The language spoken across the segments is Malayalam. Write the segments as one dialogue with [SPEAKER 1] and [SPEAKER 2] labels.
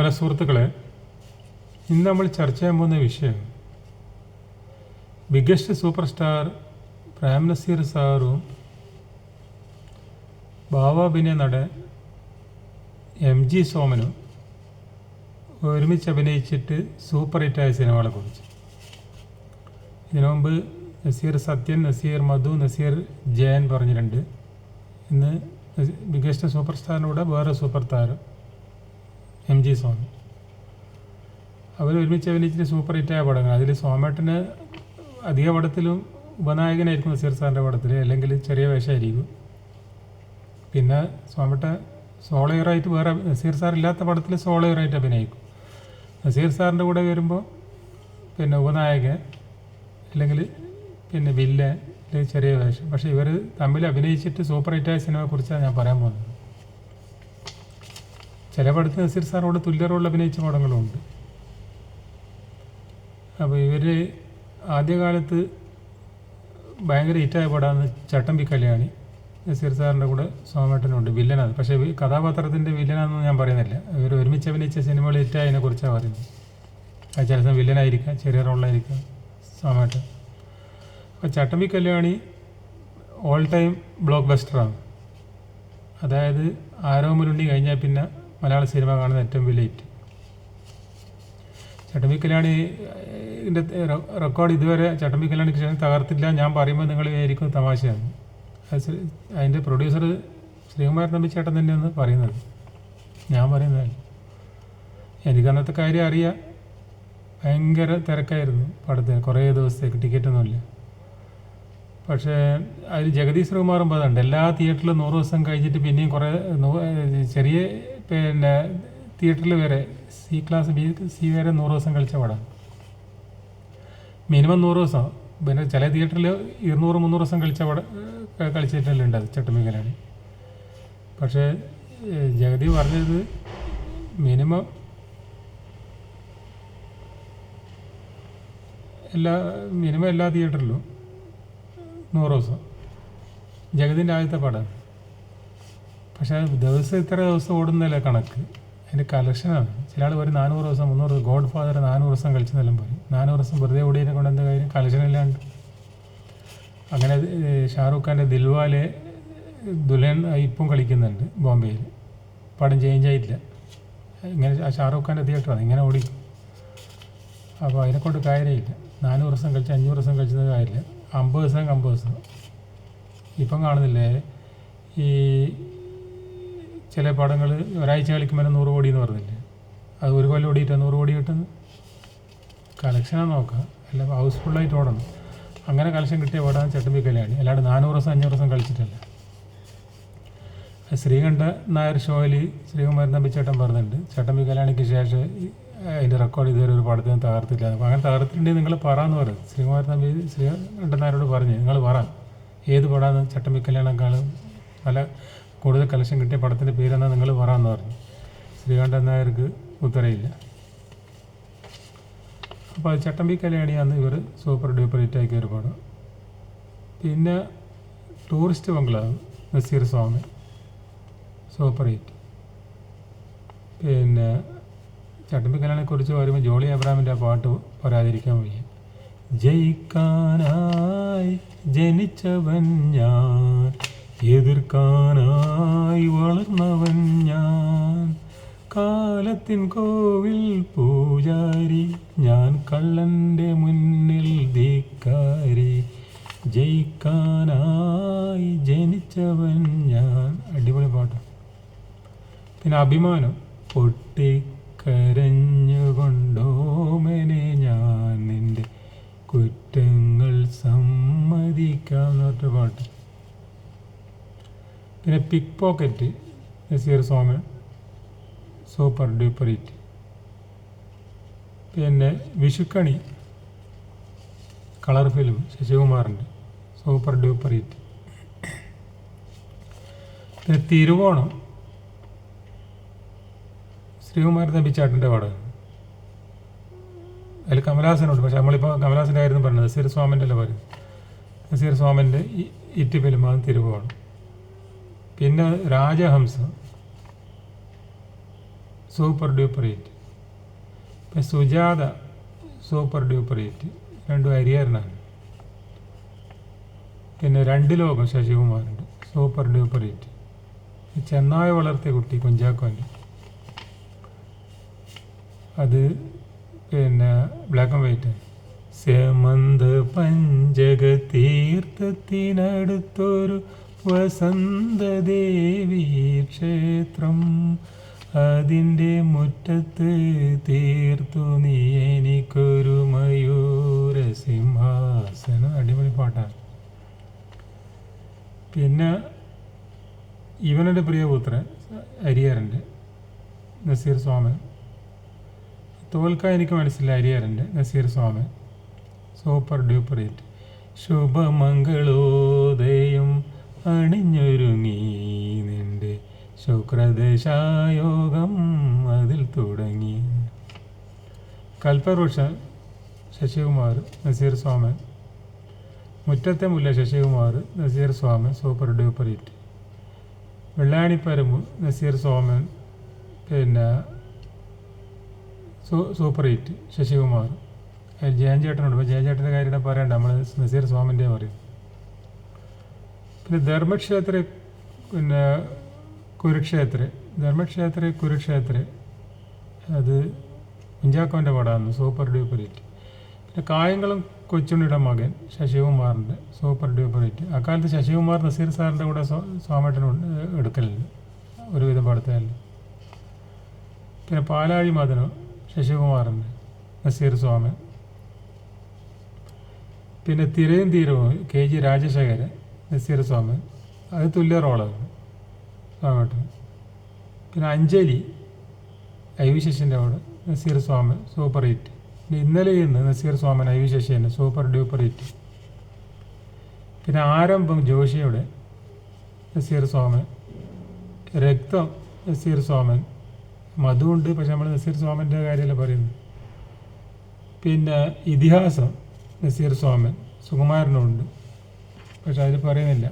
[SPEAKER 1] പല സുഹൃത്തുക്കളെ ഇന്ന് നമ്മൾ ചർച്ച ചെയ്യാൻ പോകുന്ന വിഷയം biggest super star Prem Nazir സാറും ഭാവാഭിനയ നടൻ എം ജി സോമനും ഒരുമിച്ച് അഭിനയിച്ചിട്ട് സൂപ്പർ ഹിറ്റായ സിനിമകളെ കുറിച്ച്. ഇതിനു മുമ്പ് നസീർ സത്യൻ നസീർ മധു നസീർ ജയൻ പറഞ്ഞിട്ടുണ്ട്. ഇന്ന് ബിഗ്ഗസ്റ്റ് സൂപ്പർ സ്റ്റാറിന്റെ കൂടെ വേറെ സൂപ്പർ താരം എം ജി സ്വാമി. അവർ ഒരുമിച്ച് അഭിനയിച്ചിട്ട് സൂപ്പർ ഹിറ്റായ പടങ്ങൾ. അതിൽ സോമേട്ടന് അധിക പടത്തിലും ഉപനായകനായിരിക്കും നസീർ സാറിന്റെ പടത്തിൽ അല്ലെങ്കിൽ ചെറിയ വേഷമായിരിക്കും. പിന്നെ സോമേട്ട സോളോ ഹീറോയായിട്ട് വേറെ നസീർ സാർ ഇല്ലാത്ത പടത്തിൽ സോളോ ഹീറോയായിട്ട് അഭിനയിക്കും. നസീർ സാറിന്റെ കൂടെ വരുമ്പോൾ പിന്നെ ഉപനായകൻ അല്ലെങ്കിൽ പിന്നെ വില്ലൻ അല്ലെങ്കിൽ ചെറിയ വേഷം. പക്ഷേ ഇവർ തമ്മിൽ അഭിനയിച്ചിട്ട് സൂപ്പർ ഹിറ്റായ സിനിമയെക്കുറിച്ചാണ് ഞാൻ പറയാൻ പോകുന്നത്. ചില നസീർ സാറോട് തുല്യ റോളിൽ അഭിനയിച്ച പടങ്ങളുമുണ്ട്. അപ്പോൾ ഇവർ ആദ്യകാലത്ത് ഭയങ്കര ഹിറ്റായ പടമാണ് ചട്ടമ്പി കല്യാണി. നസീർ സാറിന്റെ കൂടെ സോമേട്ടനുണ്ട് വില്ലനാണ്. പക്ഷേ കഥാപാത്രത്തിന്റെ വില്ലനാണെന്ന് ഞാൻ പറയുന്നില്ല. ഇവർ ഒരുമിച്ച് അഭിനയിച്ച സിനിമകൾ ഹിറ്റായതിനെ കുറിച്ചാണ് പറയുന്നത്. അത് ചില സമയം വില്ലനായിരിക്കാം ചെറിയ റോളായിരിക്കാം സോമേട്ടൻ. അപ്പോൾ Chattambi Kalyani all time block ബസ്റ്ററാണ് അതായത് ആരോമലുണ്ണി കഴിഞ്ഞാൽ പിന്നെ മലയാള സിനിമ കാണുന്ന ഏറ്റവും വലിയ ഹിറ്റ്. ചട്ടമ്പി കല്യാണി ഇതിന്റെ റെക്കോർഡ് ഇതുവരെ ചട്ടമ്പി കല്യാണിക്ക് ശേഷം തകർത്തില്ല. ഞാൻ പറയുമ്പോൾ നിങ്ങൾ ആയിരിക്കും തമാശയാണ്. അത് അതിന്റെ പ്രൊഡ്യൂസർ ശ്രീകുമാരൻ തമ്പി ചേട്ടൻ തന്നെയാണ് പറയുന്നത്. ഞാൻ പറയുന്നതല്ല എനിക്ക് അന്നത്തെ കാര്യം അറിയാം. ഭയങ്കര തിരക്കായിരുന്നു പടത്തിന്. കുറേ ദിവസത്തേക്ക് ടിക്കറ്റൊന്നുമില്ല. പക്ഷേ അതിൽ ജഗദീഷ് ശ്രീകുമാറും എല്ലാ തിയേറ്ററിലും നൂറ് ദിവസം കഴിഞ്ഞിട്ട് പിന്നെയും കുറേ ചെറിയ പിന്നെ തിയേറ്ററിൽ വരെ സി ക്ലാസ് ബി സി വരെ നൂറ് ദിവസം കളിച്ച പടം. മിനിമം നൂറ് ദിവസം. പിന്നെ ചില തിയേറ്ററിൽ ഇരുന്നൂറ് മുന്നൂറ് ദിവസം കളിച്ച പടം കളിച്ചിട്ടല്ലേ ഉണ്ട് അത് ചട്ടമ്പിക്കലാണ് പക്ഷേ ജഗതി പറഞ്ഞത് മിനിമം എല്ലാ മിനിമം എല്ലാ തിയേറ്ററിലും നൂറ് ദിവസം. ജഗതിന്റെ ആദ്യത്തെ പടം. പക്ഷേ ദിവസം ഇത്ര ദിവസം ഓടുന്നതല്ലേ കണക്ക്? അതിന്റെ കളക്ഷനാണ് ചില ആൾ ഒരു നാനൂറ് ദിവസം മുന്നൂറ് ദിവസം ഗോഡ് ഫാദർ നാനൂറ് ദിവസം കളിച്ച് നിലം പോയി നാനൂറ് ദിവസം വെറുതെ ഓടിയതിനെ കൊണ്ട് എന്താ കാര്യം? കളക്ഷൻ ഇല്ലാണ്ട് അങ്ങനെ ഷാറൂഖ് ഖാന്റെ ദിൽവാലെ ദുലൻ ഇപ്പം കളിക്കുന്നുണ്ട് ബോംബെയിൽ. പടം ചേഞ്ച് ആയിട്ടില്ല. ഇങ്ങനെ ഷാറൂഖ് ഖാന്റെ തിയേറ്ററാണ്. ഇങ്ങനെ ഓടി. അപ്പോൾ അതിനെക്കൊണ്ട് കാര്യമില്ല. നാനൂറ് ദിവസം കളിച്ച് അഞ്ഞൂറ് ദിവസം കളിച്ചത് കാര്യമില്ല. അമ്പത് ദിവസം അമ്പത് ദിവസം. ഇപ്പം കാണുന്നില്ലേ? ഈ ചില പടങ്ങൾ ഒരാഴ്ച കളിക്കുമ്പോൾ നൂറ് കോടി എന്ന് പറഞ്ഞില്ലേ? അത് ഒരു കൊല്ലം ഓടിയിട്ടാണ് നൂറ് കോടി കിട്ടുന്നത്? കളക്ഷനാണ് നോക്കുക അല്ല ഹൗസ്ഫുള്ളായിട്ട് ഓടണം. അങ്ങനെ കളക്ഷൻ കിട്ടിയ പടമാണ് ചട്ടമ്പി കല്യാണി. അല്ലാണ്ട് നാനൂറ് ദിവസം അഞ്ഞൂറ് ദിവസം കളിച്ചിട്ടല്ല. ശ്രീകണ്ഠ നായർ ഷോയിൽ ശ്രീകുമാരൻ തമ്പി ചേട്ടൻ പറഞ്ഞിട്ടുണ്ട്. ചട്ടമ്പി കല്യാണിക്ക് ശേഷം അതിന്റെ റെക്കോർഡ് ഇതുവരെ ഒരു പടത്തിന് തകർത്തില്ല. അങ്ങനെ തകർത്തിട്ടുണ്ടെങ്കിൽ നിങ്ങൾ പറയാന്ന് പറയും ശ്രീകുമാരൻ തമ്പി ശ്രീകണ്ഠനായരോട് പറഞ്ഞു. നിങ്ങൾ പറ. ഏത് പടമാണ് ചട്ടമ്പി കല്യാണക്കാളും പല കൂടുതൽ കളക്ഷൻ കിട്ടിയ പടത്തിന്റെ പേരെന്നാ നിങ്ങൾ പറയാമെന്ന് പറഞ്ഞു. ശ്രീകണ്ഠൻ നായർക്ക് ഉത്തരയില്ല. അപ്പോൾ ചട്ടമ്പി കല്യാണിയാണ് ഇവർ സൂപ്പർ ഡ്യൂപ്പർ ഹിറ്റാക്കിയ ഒരു പടം. പിന്നെ ടൂറിസ്റ്റ് ബംഗ്ലാവ് നസീർ സ്വാമി സൂപ്പർ ഹിറ്റ്. പിന്നെ ചട്ടമ്പി കല്യാണിനെക്കുറിച്ച് പറയുമ്പോൾ ജോളി അബ്രാമിന്റെ ആ പാട്ട് പറയാതിരിക്കാൻ വയ്യ. ജയിക്കാനായി ജനിച്ചവൻ ഞാൻ. എതിർക്കാനായി വളർന്നവൻ ഞാൻ. കാലത്തിൻ കോവിൽ പൂജാരി ഞാൻ കള്ളന്റെ മുന്നിൽ ധിക്കാരി. ജയിക്കാനായി ജനിച്ചവൻ ഞാൻ. അടിപൊളി പാട്ട്. പിന്നെ അഭിമാനം. പൊട്ടിക്കരഞ്ഞുകൊണ്ടോമനെ ഞാൻ നിന്റെ കുറ്റങ്ങൾ സമ്മതിക്കാം എന്ന് പറഞ്ഞ പാട്ട്. പിന്നെ pick pocket Nazir Soman super duper hit പിന്നെ വിഷുക്കണി. കളർ ഫിലിം ശശികുമാറിന്റെ. സൂപ്പർ ഡ്യൂപ്പർ ഹിറ്റ് പിന്നെ തിരുവോണം. ശ്രീകുമാരൻ തമ്പിച്ചാട്ടിന്റെ പാടകം അതിൽ കമലഹാസനുണ്ട് പക്ഷെ നമ്മളിപ്പോൾ കമലഹാസന്റെ ആയിരുന്നു പറഞ്ഞത് നസീർ സ്വാമിന്റെ അല്ല പറയുന്നത് നസീർ സ്വാമിന്റെ ഇറ്റ് ഫിലിമാണ് തിരുവോണം. പിന്നെ രാജഹംസ. സൂപ്പർ ഡ്യൂപ്പർ ഹിറ്റ് ഇപ്പം സുജാത സൂപ്പർ ഡ്യൂപ്പർ ഹിറ്റ് രണ്ടും അരിയറിനാണ് പിന്നെ രണ്ട് ലോകം ശശികുമാറുണ്ട്. സൂപ്പർ ഡ്യൂപ്പർ ഹിറ്റ് ചെന്നായ വളർത്തിയ കുട്ടി കുഞ്ചാക്കോന്റെ. അത് പിന്നെ ബ്ലാക്ക് ആൻഡ് വൈറ്റ് സെമന്ത് പഞ്ചക തീർത്ഥത്തിനടുത്തൊരു വസന്തദേവി ക്ഷേത്രം അതിന്റെ മുറ്റത്ത് തീർത്തു നീ എനിക്കൊരു മയൂര സിംഹാസനം അടിപൊളി പാട്ടാണ് പിന്നെ ഇവനൊരു പ്രിയപുത്രൻ അരിയാറിന്റെ നസീർ സ്വാമൻ. തോൽക്കാൻ എനിക്ക് മനസ്സിലായി അരിയാറിന്റെ നസീർ സ്വാമൻ. Super duper hit. ശുഭമംഗളോദയം. അണിഞ്ഞൊരുങ്ങി നിന്റെ ശുക്രദശായോഗം അതിൽ തുടങ്ങി. കൽപ്പവൃക്ഷ ശശികുമാർ നസീർ സ്വാമൻ Muttathe Mulla Sasikumar Nazir സ്വാമൻ super duper hit Vellanipparambu Nazir സ്വാമൻ പിന്നെ സൂപ്പർ ഹിറ്റ് ശശികുമാർ. ജയൻ ചേട്ടനുണ്ട്. അപ്പോൾ ജയൻ ചേട്ടന്റെ കാര്യം പറയണ്ട. നമ്മൾ നസീർ സ്വാമിന്റെ പറയും പിന്നെ ധർമ്മക്ഷേത്ര പിന്നെ കുരുക്ഷേത്ര. ധർമ്മക്ഷേത്ര കുരുക്ഷേത്ര. അത് കുഞ്ചാക്കോന്റെ പടമാണ് സൂപ്പർ ഡ്യൂപ്പർ ഹിറ്റ്. പിന്നെ കായംകുളം കൊച്ചുണ്ണിയുടെ മകൻ ശശികുമാറിന്റെ സൂപ്പർ ഡ്യൂപ്പർ ഹിറ്റ്. അക്കാലത്ത് ശശികുമാർ നസീർ സാറിന്റെ കൂടെ സോ സോമേട്ടനുണ്ട് എടുക്കലുണ്ട്. ഒരുവിധം പടത്തിലല്ല പിന്നെ പാലാഴി മദനോ ശശികുമാറിന്റെ നസീർ സ്വാമൻ. പിന്നെ തിരയും തീരവും കെ ജി രാജശേഖരൻ. നസീർ സ്വാമി അത് തുല്യ റോളാണ് സ്വാമേട്ടൻ പിന്നെ അഞ്ജലി ഐ വി ശശിന്റെ അവിടെ നസീർ സ്വാമി സൂപ്പർ ഹിറ്റ് പിന്നെ ഇന്നലെ ഇന്ന് നസീർ സ്വാമൻ ഐ വി ശശിന്റെ സൂപ്പർ ഡ്യൂപ്പർ ഹിറ്റ് പിന്നെ ആരംഭം ജോഷിയുടെ നസീർ സ്വാമൻ രക്തം നസീർ സ്വാമൻ മധുണ്ട് പക്ഷെ നമ്മൾ നസീർ സ്വാമന്റെ കാര്യമല്ല പറയുന്നത്. പിന്നെ ഇതിഹാസം നസീർ സ്വാമൻ സുകുമാരനുണ്ട്. പക്ഷെ അതിൽ പറയുന്നില്ല.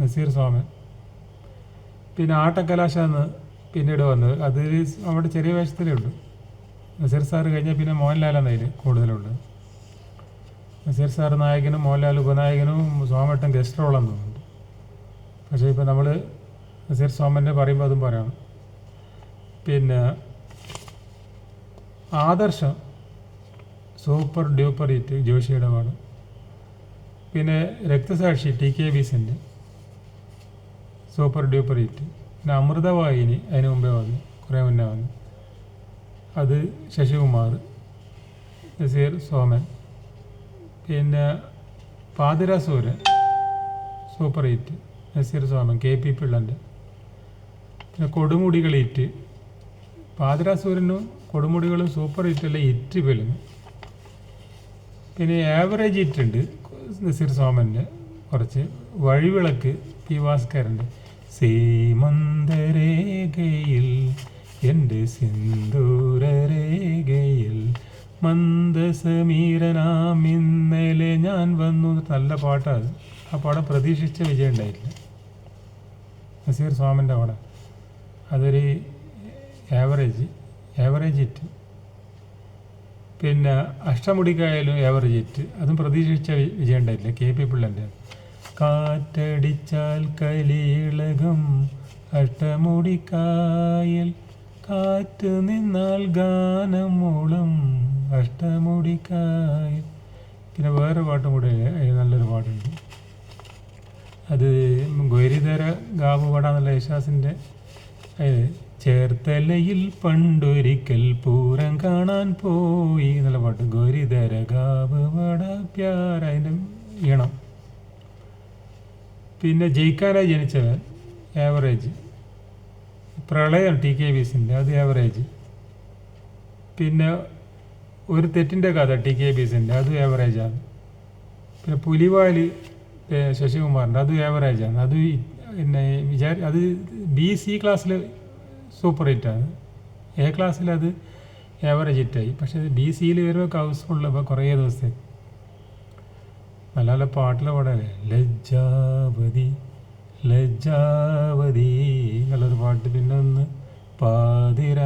[SPEAKER 1] നസീർ സ്വാമി പിന്നെ ആട്ടക്കലാശ എന്ന് പിന്നീട് വന്നത്. അത് അവിടെ ചെറിയ വേഷത്തിലേ ഉള്ളൂ. നസീർ സാർ കഴിഞ്ഞാൽ പിന്നെ മോഹൻലാലാണ് അതിൽ കൂടുതലുണ്ട്. നസീർ സാർ നായകനും മോഹൻലാൽ ഉപനായകനും സോമട്ടൻ ഗസ്റ്റ് റോളെന്ന് തോന്നുന്നുണ്ട്. പക്ഷേ ഇപ്പോൾ നമ്മൾ നസീർ സോമന്റെ പറയുമ്പോൾ അതും പറയണം. പിന്നെ ആദർശം സൂപ്പർ ഡ്യൂപ്പർ ഇറ്റ് ജോഷിയുടെ പാടും. പിന്നെ രക്തസാക്ഷി ടി കെ ബീസിന്റെ സൂപ്പർ ഡ്യൂപ്പർ ഹിറ്റ്. പിന്നെ അമൃതവാഹിനി അതിന് മുമ്പേ വന്നു കുറേ മുന്നേ വന്നു. അത് ശശികുമാർ നസീർ സോമൻ പിന്നെ Pathirasooryan super hit. Nazir Soman K P പിള്ളന്റെ. പിന്നെ കൊടുമുടികൾ ഹിറ്റ്. പാതിരാസൂരനും കൊടുമുടികളും സൂപ്പർ ഹിറ്റല്ല ഹിറ്റ് ഫിലിം. പിന്നെ ആവറേജ് ഹിറ്റ് ഉണ്ട്. നസീർ സോമന്റെ കുറച്ച് വഴിവിളക്ക് പി ഭാസ്കരന്റെ സീമന്തരേഖയിൽ എന്റെ സിന്ദൂരരേഖയിൽ മന്ദസമീരനാം ഇന്നലെ ഞാൻ വന്നു. നല്ല പാട്ടാണ് ആ പാടം പ്രതീക്ഷിച്ച വിജയം ഉണ്ടായിരുന്നു നസീർ സ്വാമിന്റെ പാടം അതൊരു ആവറേജ് ആവറേജ് ഹിറ്റ് പിന്നെ അഷ്ടമുടിക്കായാലും ആവറേജ് ഹിറ്റ് അതും പ്രതീക്ഷിച്ച വിജയം ഉണ്ടായിട്ടില്ല. കെ പി പിള്ളന്റെ. കാറ്റടിച്ചാൽ കലിയിളകും അഷ്ടമുടിക്കായൽ കാറ്റ് നിന്നാൽ ഗാനം മൂളും അഷ്ടമുടിക്കായൽ. പിന്നെ വേറെ പാട്ടും കൂടെ നല്ലൊരു പാട്ടുണ്ട്. അത് ഗൗരിധര ഗാവ് പാടാന്നുള്ള യേശാസിന്റെ ചേർത്തലയിൽ പണ്ടൊരിക്കൽ പൂരം കാണാൻ പോയി. എന്നുള്ള പാട്ട്. ഗൗരിധര ഗാവ് വട പ്യാര ഈണം. പിന്നെ ജയിക്കാനായി ജനിച്ചവൻ ആവറേജ് പ്രളയം ടി കെ ബീസിന്റെ അത് ആവറേജ് പിന്നെ ഒരു തെറ്റിന്റെ കഥ ടി കെ ബീസിന്റെ അത് ആവറേജാണ് പിന്നെ പുലിവാലി ശശികുമാറിന്റെ അത് ആവറേജാണ് അത് പിന്നെ വിചാരി അത് ബി സി ക്ലാസ്സിൽ സൂപ്പർ ഹിറ്റാണ് എ ക്ലാസ്സിൽ അത് ആവറേജ് ഹിറ്റായി പക്ഷേ ബി സിയിൽ വരുമ്പോൾ ഹൗസ്ഫുള്ളപ്പോൾ കുറേ ദിവസത്തേക്ക് നല്ല നല്ല പാട്ടിലെ പാടല്ലേ ലജ്ജാവതി ലജ്ജാവതി എന്നുള്ളൊരു പാട്ട്. പിന്നെ ഒന്ന് പാതിര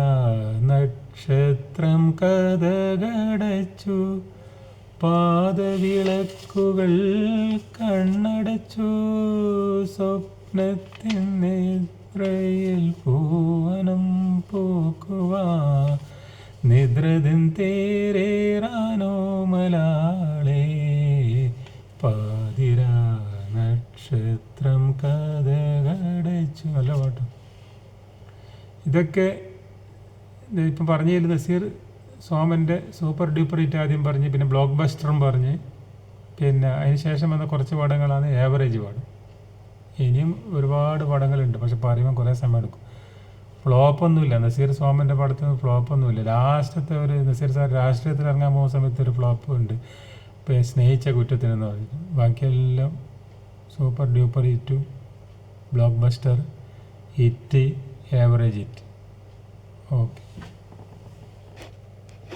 [SPEAKER 1] നക്ഷത്രം കഥകടച്ചു. പാദവിളക്കുകൾ കണ്ണടച്ചു. സ്വപ്നത്തിൻ നിദ്രയിൽ പൂവനം പൂക്കുവാ. നിദ്രതിൻ തേരേറാനോ മലാളേ. പാതിരാ നക്ഷത്രം കഥകടച്ചു. നല്ല പാട്ട്. ഇതൊക്കെ ഇപ്പം പറഞ്ഞതിൽ നസീർ സോമന്റെ സൂപ്പർ ഡ്യൂപ്പർ ഹിറ്റ് ആദ്യം പറഞ്ഞ് പിന്നെ ബ്ലോക്ക് ബസ്റ്ററും പറഞ്ഞ് പിന്നെ അതിന് ശേഷം വന്ന കുറച്ച് പാടങ്ങളാണ് ഏവറേജ് പടം ഇനിയും ഒരുപാട് പടങ്ങളുണ്ട്. പക്ഷെ പറയുമ്പോൾ കുറേ സമയം എടുക്കും. ഫ്ലോപ്പൊന്നുമില്ല. നസീർ സോമന്റെ ഫ്ലോപ്പ് ഒന്നുമില്ല ലാസ്റ്റത്തെ ഒരു നസീർ സാർ രാഷ്ട്രീയത്തിൽ ഇറങ്ങാൻ പോകുന്ന സമയത്ത് ഒരു ഫ്ലോപ്പ് ഉണ്ട്. ഇപ്പം സ്നേഹിച്ച കുറ്റത്തിനെന്ന് പറഞ്ഞു ബാക്കിയെല്ലാം super duper hit block buster hit average hit. Okay.